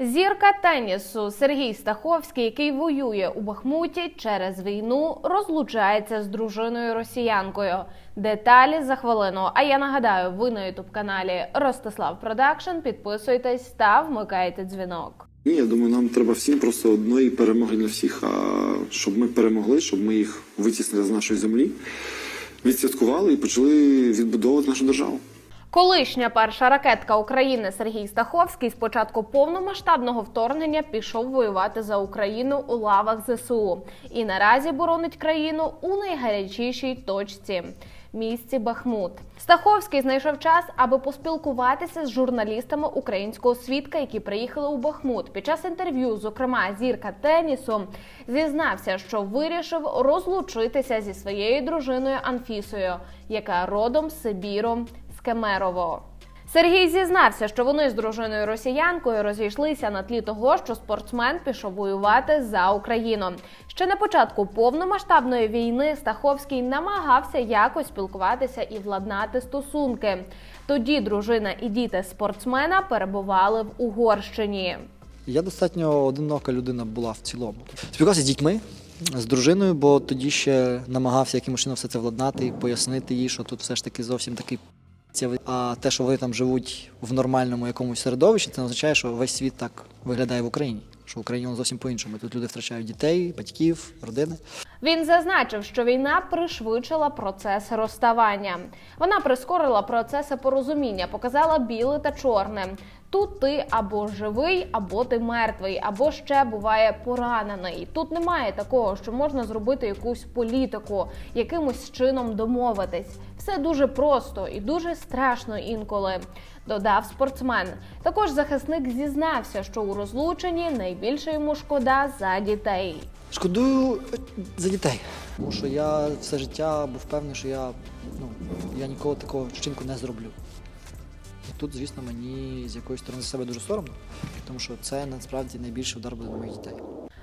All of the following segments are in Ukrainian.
Зірка тенісу Сергій Стаховський, який воює у Бахмуті через війну, розлучається з дружиною росіянкою. Деталі за хвилину. А я нагадаю, ви на ютуб каналі Ростислав Продакшн. Підписуйтесь та вмикайте дзвінок. Ні, я думаю, нам треба всім просто одної перемоги для всіх. А щоб ми перемогли, щоб ми їх витіснили з нашої землі, відсвяткували і почали відбудовувати нашу державу. Колишня перша ракетка України Сергій Стаховський з початку повномасштабного вторгнення пішов воювати за Україну у лавах ЗСУ і наразі боронить країну у найгарячішій точці. Місці Бахмут Стаховський знайшов час, аби поспілкуватися з журналістами українського свідка, які приїхали у Бахмут. Під час інтерв'ю, зокрема, зірка тенісу, зізнався, що вирішив розлучитися зі своєю дружиною Анфісою, яка родом з Сибіру Кемерово. Сергій зізнався, що вони з дружиною росіянкою розійшлися на тлі того, що спортсмен пішов воювати за Україну. Ще на початку повномасштабної війни Стаховський намагався якось спілкуватися і владнати стосунки. Тоді дружина і діти спортсмена перебували в Угорщині. Я достатньо одинока людина була в цілому. Спілкувався з дітьми, з дружиною, бо тоді ще намагався якимось чином все це владнати і пояснити їй, що тут все ж таки зовсім такий. А те, що вони там живуть в нормальному якомусь середовищі, це не означає, що весь світ так виглядає в Україні. Що в зовсім по-іншому. Тут люди втрачають дітей, батьків, родини. Він зазначив, що війна пришвидшила процес розставання. Вона прискорила процеси порозуміння, показала біле та чорне. Тут ти або живий, або ти мертвий, або ще буває поранений. Тут немає такого, що можна зробити якусь політику, якимось чином домовитись. Все дуже просто і дуже страшно інколи. Додав спортсмен. Також захисник зізнався, що у розлученні найбільше йому шкода за дітей. Шкодую е, за дітей. Тому що я все життя був певний, що я, ну, я ніколи такого вчинку не зроблю. І тут, звісно, мені з якоїсь сторони за себе дуже соромно, тому що це насправді найбільший удар буде на моїх дітей.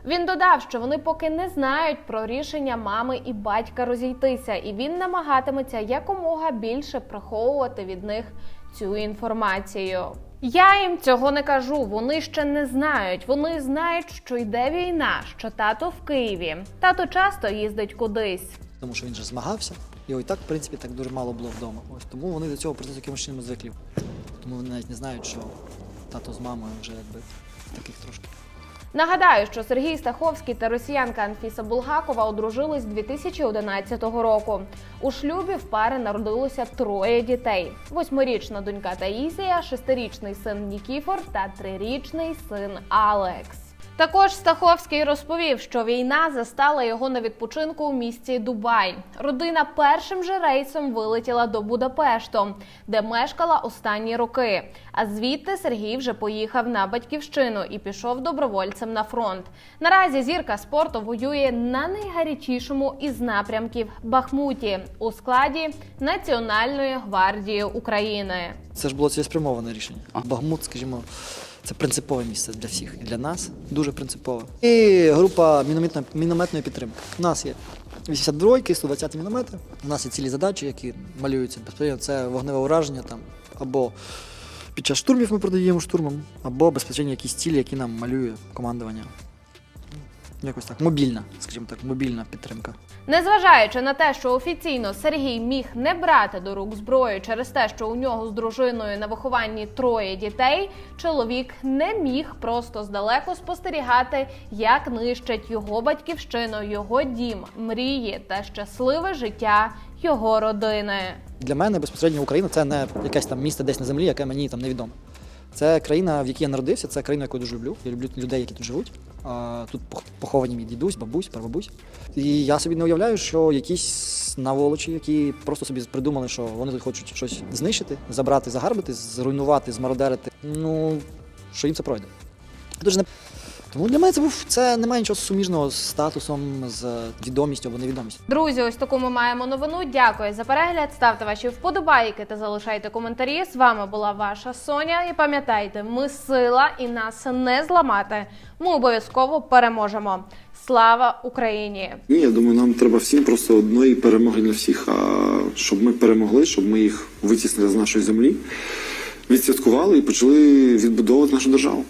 Він додав, що вони поки не знають про рішення мами і батька розійтися, і він намагатиметься якомога більше приховувати від них цю інформацію. Я їм цього не кажу. Вони ще не знають. Вони знають, що йде війна, що тато в Києві. Тато часто їздить кудись. Тому що він же змагався, і ось так, в принципі, так дуже мало було вдома. Ось тому вони до цього процесу якимось чином звикли. Тому вони навіть не знають, що тато з мамою вже якби таких трошки. Нагадаю, що Сергій Стаховський та росіянка Анфіса Булгакова одружились 2011 року. У шлюбі в пари народилося троє дітей: восьмирічна донька Таїсія, шестирічний син Нікіфор та трирічний син Алекс. Також Стаховський розповів, що війна застала його на відпочинку у місті Дубай. Родина першим же рейсом вилетіла до Будапешту, де мешкала останні роки. А звідти Сергій вже поїхав на батьківщину і пішов добровольцем на фронт. Наразі зірка спорту воює на найгарячішому із напрямків Бахмуті у складі Національної гвардії України. Це ж було цілеспрямоване рішення. Багмут, скажімо, це принципове місце для всіх і для нас дуже принципове. І група мінометно- мінометної підтримки. У нас є 82-ки, 120 міномети. У нас є цілі задачі, які малюються безпосередньо. Це вогневе ураження там або під час штурмів ми продаємо штурмом, або безпосередньо якісь цілі, які нам малює командування. Якось так, мобільна, скажімо так, мобільна підтримка. Незважаючи на те, що офіційно Сергій міг не брати до рук зброю через те, що у нього з дружиною на вихованні троє дітей, чоловік не міг просто здалеку спостерігати, як нищать його батьківщину, його дім, мрії та щасливе життя його родини. Для мене безпосередньо Україна це не якесь там місце десь на землі, яке мені там невідоме. Це країна, в якій я народився, це країна, яку я дуже люблю. Я люблю людей, які тут живуть. Тут поховані мій дідусь, бабусь, прабабусь. І я собі не уявляю, що якісь наволочі, які просто собі придумали, що вони тут хочуть щось знищити, забрати, загарбити, зруйнувати, змародерити. Ну, що їм це пройде. Дуже не... Тому для мене це був це немає нічого суміжного з статусом, з відомістю або невідомістю. Друзі, ось таку ми маємо новину. Дякую за перегляд. Ставте ваші вподобайки та залишайте коментарі. З вами була ваша Соня. І пам'ятайте, ми сила і нас не зламати. Ми обов'язково переможемо. Слава Україні! Ні, я думаю, нам треба всім просто одної перемоги для всіх. А щоб ми перемогли, щоб ми їх витіснили з нашої землі, відсвяткували і почали відбудовувати нашу державу.